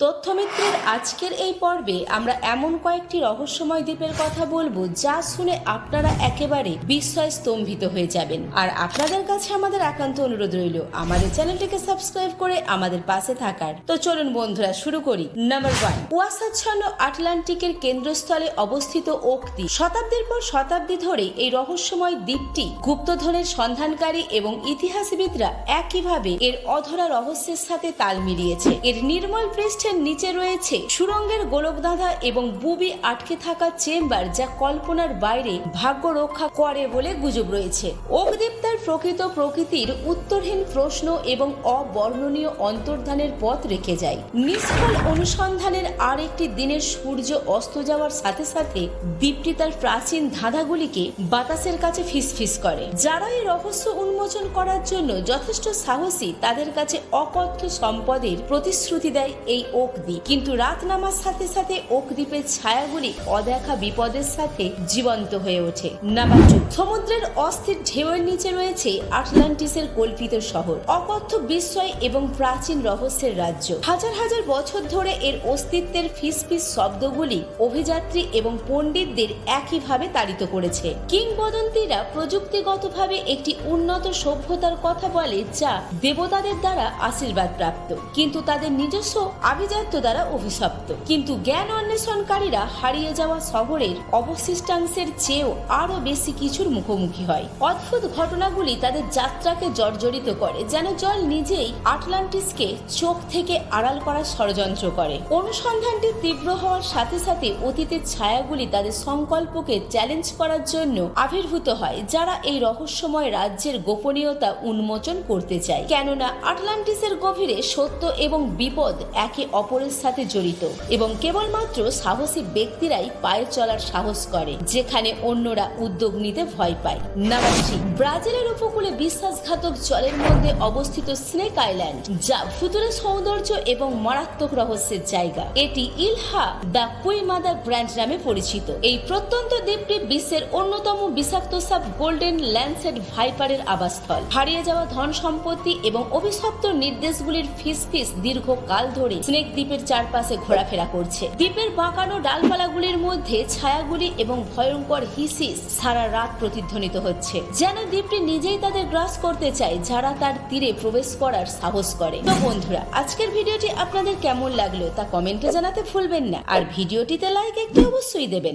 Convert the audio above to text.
তথ্যমিত্রের আজকের এই পর্বে আমরা এমন কয়েকটি রহস্যময় দ্বীপের কথা বলব যা শুনে আপনারা একেবারে বিস্ময় স্তম্ভিত হয়ে যাবেন। আর আপনাদের কাছে আমাদের একান্ত অনুরোধ রইল, আমাদের চ্যানেলটিকে সাবস্ক্রাইব করে আমাদের পাশে থাকার। তো চলুন বন্ধুরা, শুরু করি। নাম্বার ওয়ান, কুয়াশাচ্ছন্ন আটলান্টিকের কেন্দ্রস্থলে অবস্থিত দ্বীপ শতাব্দীর পর শতাব্দী ধরে এই রহস্যময় দ্বীপটি গুপ্তধনের সন্ধানকারী এবং ইতিহাসবিদরা একইভাবে এর অধরা রহস্যের সাথে তাল মিলিয়েছে। এর নির্মল পৃষ্ঠের নিচে রয়েছে সুরঙ্গের গোলকধাঁধা এবং বুবি আটকে থাকা চেম্বার যা কল্পনার বাইরে ভাগ্য রক্ষা করে বলে গুজব রয়েছে। অগ্দ্বীপ তার প্রকৃত প্রকৃতির উত্তরহীন প্রশ্ন এবং অবর্ণনীয় অন্তর্ধানের পথ রেখে যায়। নিষ্ফল অনুসন্ধানের আর একটি দিনের সূর্য অস্ত যাওয়ার সাথে সাথে দ্বীপটি তার প্রাচীন ধাঁধাগুলিকে বাতাসের কাছে ফিসফিস করে। যারা এই রহস্য উন্মোচন করার জন্য যথেষ্ট সাহসী তাদের কাছে অকথ্য সম্পদের প্রতিশ্রুতি দেয় এই দ্বীপ কিন্তু রাত নামার সাথে সাথে ওক দ্বীপের ছায়াগুলি অদেখা বিপদের সাথে জীবন্ত হয়ে ওঠে। টু সমুদ্রের অস্থির ঢেউয়ের নিচে রয়েছে আটলান্টিসের কল্পিত শহর, অকথ্য বিস্ময় এবং প্রাচীন রহস্যের রাজ্য। হাজার হাজার বছর ধরে এর অস্তিত্বের ফিসফিস শব্দগুলি অভিযাত্রী এবং পণ্ডিতদের একইভাবে তাড়িত করেছে। কিংবদন্তিরা প্রযুক্তিগতভাবে একটি উন্নত সভ্যতার কথা বলে যা দেবতাদের দ্বারা আশীর্বাদ প্রাপ্ত কিন্তু তাদের নিজস্ব আভিজাত্য দ্বারা অভিশপ্ত। কিন্তু জ্ঞান অন্বেষণকারীরা হারিয়ে যাওয়া শহরের অবশিষ্টাংশের চেয়েও আরও বেশি কিছুর মুখোমুখি হয়। অদ্ভুত ঘটনাগুলি তাদের যাত্রাকে জর্জরিত করে, যেন জল নিজেই আটলান্টিসকে চোখ থেকে আড়াল করার ষড়যন্ত্র করে। অনুসন্ধানটি তীব্র হওয়ার সাথে সাথে অতীতের ছায়াগুলি তাদের সংকল্পকে চ্যালেঞ্জ করার জন্য আবির্ভূত হয়, যারা এই রহস্যময় রাজ্যের গোপনীয়তা উন্মোচন করতে চায়। কেননা আটলান্টিসের গভীরে সত্য এবং বিপদ একে অপরের সাথে জড়িত এবং কেবলমাত্র সাহসী ব্যক্তিরাই পায়ে চলার সাহস করে, যেখানে অন্যরা উদ্যোগ নিতে ভয় পায়। নাম্বার ব্রাজিলের উপকূলে বিশ্বাসঘাতক জলের মধ্যে অবস্থিত স্নেক আইল্যান্ড, যা ভুতুরে সৌন্দর্য এবং মারাত্মক রহস্যের জায়গা। এটি ইলহা দ্য কুইমাদা ব্র্যান্ড নামে পরিচিত। এই প্রত্যন্ত দ্বীপটি বিশ্বের অন্যতম বিষাক্ত সাব গোল্ডেন ল্যান্ডসেট ভাইপারের আবাসস্থল। হারিয়ে যাওয়া ধন সম্পত্তি এবং অভিশপ্ত নির্দেশগুলির ফিস ফিস দীর্ঘকাল ধরে স্নেক দ্বীপের চারপাশে ঘোরাফেরা করছে। দ্বীপের বাঁকানো ডালপালাগুলির মধ্যে ছায়াগুলি এবং ভয়ঙ্কর হিসিস সারা রাত প্রতিধ্বনিত হচ্ছে। যেন দ্বীপটি নিজেই তাদের গ্রাস করতে চায়, যারা তার তীরে প্রবেশ করার সাহস করে। তো বন্ধুরা, আজকের ভিডিওটি আপনাদের কেমন লাগল তা কমেন্টে জানাতে ভুলবেন না। আর ভিডিওটিতে লাইক একটি অবশ্যই দেবেন।